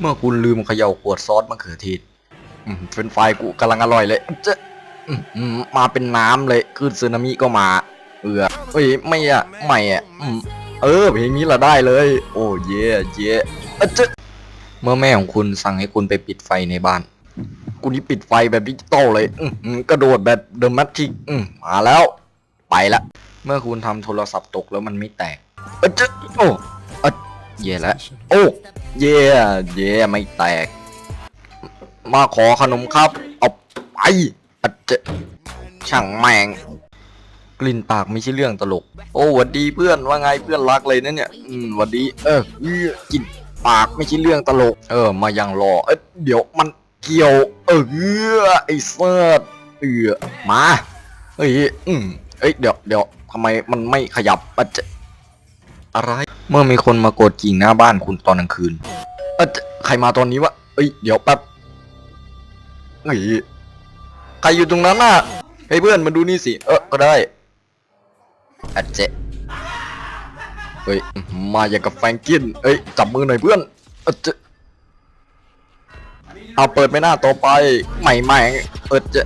เมื่อคุณลืมเขย่าขวดซอสมะเขือเทศเฟรนช์ฟรายกูกำลังอร่อยเลยจะมาเป็นน้ำเลยคลื่นสึนามิก็มา เออเอ้ยไม่อะไม่อะเออเพลงนี้ละได้เลย โอ้เย่เย่อะเจะเมื่อแม่ของคุณสั่งให้คุณไปปิดไฟในบ้านกูนี่ปิดไฟแบบดิจิตอลเลยอืกระโดดแบบเดอะแมทริกอืมาแล้ว ไปละ เมื่อคุณทำโทรศัพท์ตกแล้วมันไม่แตกเจ๊โอ้ เย่แล้ว โอ้เย่เย่ไม่แตก มาขอขนมครับ เอาไปอะเจช่างแมง กลิ่นปากไม่ใช่เรื่องตลก โอ้หวัดดีเพื่อนว่าไงเพื่อนรักเลยนะเนี่ย อืมหวัดดี เออเอื้อกลิ่นปากไม่ใช่เรื่องตลก เออ มายังรอ เอยเดี๋ยวมันเกี่ยวเออเออไอ้เสิร์ตเออมาเฮ้ยอืมเอ้ยเดี๋ยวเดี๋ยวทำไมมันไม่ขยับอะเจอะไร เมื่อมีคนมากดกิ่งหน้าบ้านคุณตอนกลางคืน เอะเจใครมาตอนนี้วะ เอ้ย เดี๋ยวแป๊บเฮ้ยใครอยู่ตรงนั้นน่ะเฮ้ยเพื่อนมาดูนี่สิ เออก็ได้อะเจเฮ้ย มาอย่างกับแฟงกินเอ้ย จับมือหน่อยเพื่อนอะเจเอาเปิดไปหน้าต่อไป ใหม่แม่เปิดจ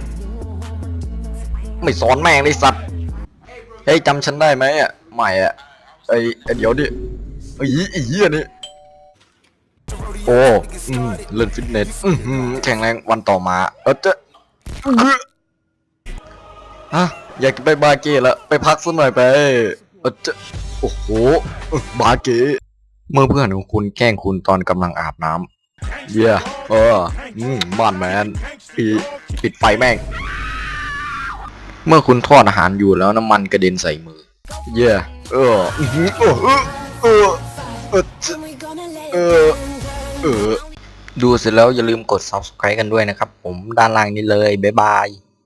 ไม่สอนแม่งเลยสัตว์ เฮ้ยจำฉันได้ไหมอะ ใหม่อะไอ้เดี๋ยวดิ อ้ยี่ไอ้ยี่นี่โอ้อืมเล่นฟิตเนสอือหือแข็งแรงวันต่อมาเออจะฮะอยากไปบาเกะละไปพักสักหน่อยไปเออจะโอ้โหบาเกะเมื่อเพื่อนของคุณแกล้งคุณตอนกำลังอาบน้ำเย่เอออืมบ้านแมนปีปิดไฟแม่ง เมื่อคุณทอดอาหารอยู่แล้วน้ำมันกระเด็นใส่มือ เย่เอออื้อหือเออเออเออ เออเออเออดูเสร็จแล้วอย่าลืมกด subscribe กันด้วยนะครับ ผมด้านล่างนี้เลย บ๊ายบาย